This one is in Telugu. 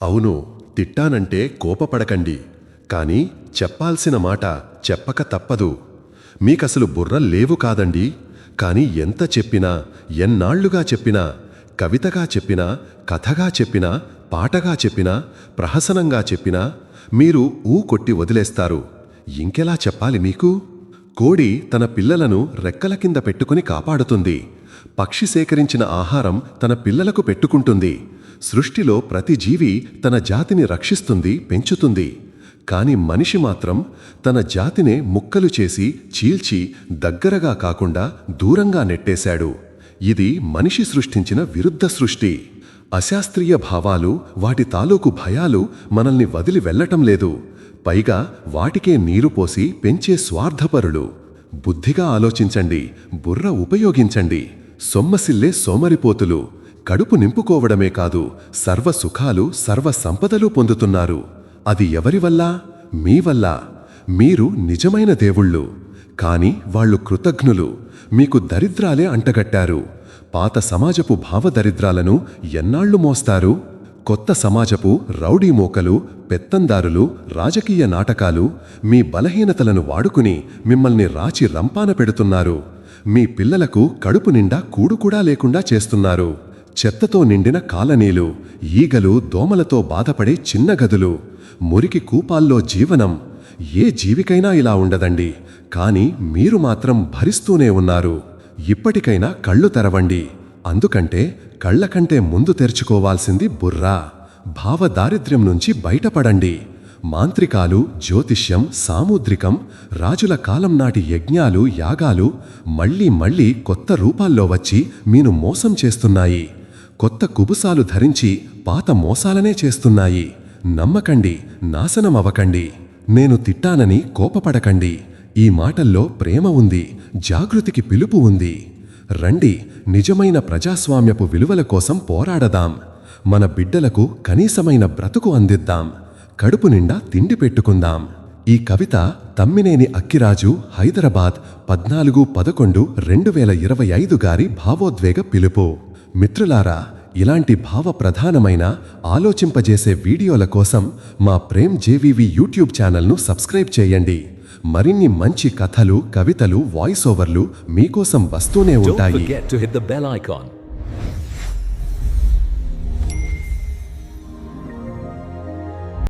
అవును తిట్టానంటే కోపపడకండి కానీ చెప్పాల్సిన మాట చెప్పక తప్పదు. మీకసలు బుర్ర లేవు కాదండి కానీ ఎంత చెప్పినా ఎన్నాళ్ళుగా చెప్పినా కవితగా చెప్పినా కథగా చెప్పినా పాటగా చెప్పినా ప్రహసనంగా చెప్పినా మీరు ఊ కొట్టి వదిలేస్తారు. ఇంకెలా చెప్పాలి మీకు? కోడి తన పిల్లలను రెక్కల కింద పెట్టుకుని కాపాడుతుంది. పక్షి సేకరించిన ఆహారం తన పిల్లలకు పెట్టుకుంటుంది. సృష్టిలో ప్రతి జీవి తన జాతిని రక్షిస్తుంది పెంచుతుంది. కాని మనిషి మాత్రం తన జాతినే ముక్కలు చేసి చీల్చి దగ్గరగా కాకుండా దూరంగా నెట్టేశాడు. ఇది మనిషి సృష్టించిన విరుద్ధ సృష్టి. అశాస్త్రీయ భావాలు వాటి తాలూకు భయాలు మనల్ని వదిలి వెళ్ళటం లేదు. పైగా వాటికే నీరు పోసి పెంచే స్వార్థపరులు. బుద్ధిగా ఆలోచించండి బుర్ర ఉపయోగించండి. సొమ్మసిల్లే సోమరిపోతులు. కడుపు నింపుకోవడమే కాదు సర్వ సుఖాలు సర్వ సంపదలు పొందుతున్నారు. అది ఎవరి వల్ల? మీ వల్ల. మీరు నిజమైన దేవుళ్ళు. కాని వాళ్ళు కృతజ్ఞులు. మీకు దరిద్రాలే అంటగట్టారు. పాత సమాజపు భావదరిద్రాలను ఎన్నాళ్ళు మోస్తారు? కొత్త సమాజపు రౌడీ మోకలు పెత్తందారులు రాజకీయ నాటకాలు మీ బలహీనతలను వాడుకుని మిమ్మల్ని రాచి రంపాన పెడుతున్నారు. మీ పిల్లలకు కడుపు నిండా కూడు కూడా లేకుండా చేస్తున్నారు. చెత్తతో నిండిన కాలనీలు ఈగలు దోమలతో బాధపడే చిన్న గదులు. మురికి కూపాల్లో జీవనం. ఏ జీవికైనా ఇలా ఉండదండి. కాని మీరు మాత్రం భరిస్తూనే ఉన్నారు. ఇప్పటికైనా కళ్ళు తెరవండి. అందుకంటే కళ్ళ కంటే ముందు తెరుచుకోవాల్సింది బుర్రా. భావదారిద్ర్యం నుంచి బయటపడండి. మాంత్రికాలు జ్యోతిష్యం సాముద్రికం రాజుల కాలం నాటి యజ్ఞాలు యాగాలు మళ్ళీ మళ్ళీ కొత్త రూపాల్లో వచ్చి మీను మోసం చేస్తున్నాయి. కొత్త కుబుసాలు ధరించి పాత మోసాలనే చేస్తున్నాయి. నమ్మకండి నాశనమవ్వకండి. నేను తిట్టానని కోపపడకండి. ఈ మాటల్లో ప్రేమ ఉంది జాగృతికి పిలుపు ఉంది. రండి నిజమైన ప్రజాస్వామ్యపు విలువల కోసం పోరాడదాం. మన బిడ్డలకు కనీసమైన బ్రతుకు అందిద్దాం. కడుపు నిండా తిండి పెట్టుకుందాం. ఈ కవిత తమ్మినేని అక్కిరాజు హైదరాబాద్ పద్నాలుగు పదకొండు రెండు వేల ఇరవై ఐదు గారి భావోద్వేగ పిలుపు. మిత్రులారా ఇలాంటి భావ ప్రధానమైన ఆలోచింపజేసే వీడియోల కోసం మా ప్రేమ్ జేవీవి యూట్యూబ్ ఛానల్ను సబ్స్క్రైబ్ చేయండి. మరిన్ని మంచి కథలు కవితలు వాయిస్ ఓవర్లు మీకోసం వస్తూనే ఉంటాయి.